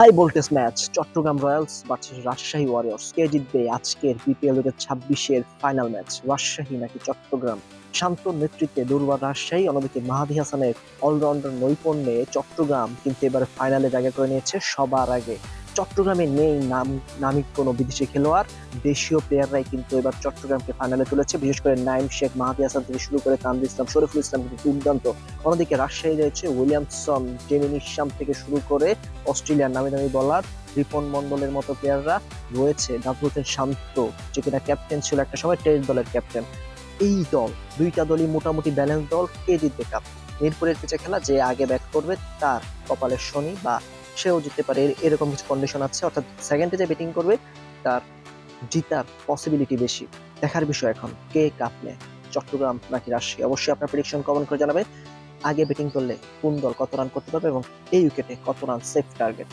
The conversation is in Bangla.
High voltage match Chattogram royals versus Rajshahi warriors কে জিতবে আজকের বিপিএল দু ছাব্বিশের ফাইনাল ম্যাচ রাজশাহী নাকি চট্টগ্রাম শান্ত নেতৃত্বে দুর্বার রাজশাহী অন্যদিকে মাহাদি হাসানের অলরাউন্ডার নৈপুণ্যে চট্টগ্রাম কিন্তু এবার ফাইনালে জায়গা করে নিয়েছে সবার আগে। চট্টগ্রামে নেই নাম নামিক কোনো বিদেশি খেলোয়াড়। দেশীয় প্লেয়াররাই কিন্তু এবার চট্টগ্রামকে ফাইনালে তুলেছে। বিশেষ করে নাইম শেখ, মাহাদি হাসান থেকে শুরু করে তানভীর ইসলাম, শরীফুল ইসলাম কিন্তু দুর্দান্ত। অন্যদিকে রাজশাহী রয়েছে উইলিয়ামসন জেমিনি ইসাম থেকে শুরু করে অস্ট্রেলিয়ার নামি দামি বলার রিপন মন্ডলের মতো প্লেয়াররা রয়েছে। ডাব্লুতেন শান্ত, যে কিনা ক্যাপ্টেন ছিল একটা সময় টেস্ট দলের ক্যাপ্টেন এই দল, দুইটা দলই মোটামুটি ব্যালেন্স দল, কে জিতবে কাপ পিচে খেলা যে আগে ব্যাট করবে, তার কপালের শনি বা সেও জিততে পারে, এর- এরকম কিছু কন্ডিশন আছে। অর্থাৎ সেকেন্ডে যে ব্যাটিং করবে, তার জিতার পসিবিলিটি বেশি। দেখার বিষয় এখন, কে কাপ নেয় চট্টগ্রাম নাকি রাজশাহী? অবশ্যই আপনার প্রেডিকশন কমেন্ট করে জানাবেন। আগে ব্যাটিং করলে কোন দল কত রান করতে পারবে এবং এই উইকেটে কত রান সেফ টার্গেট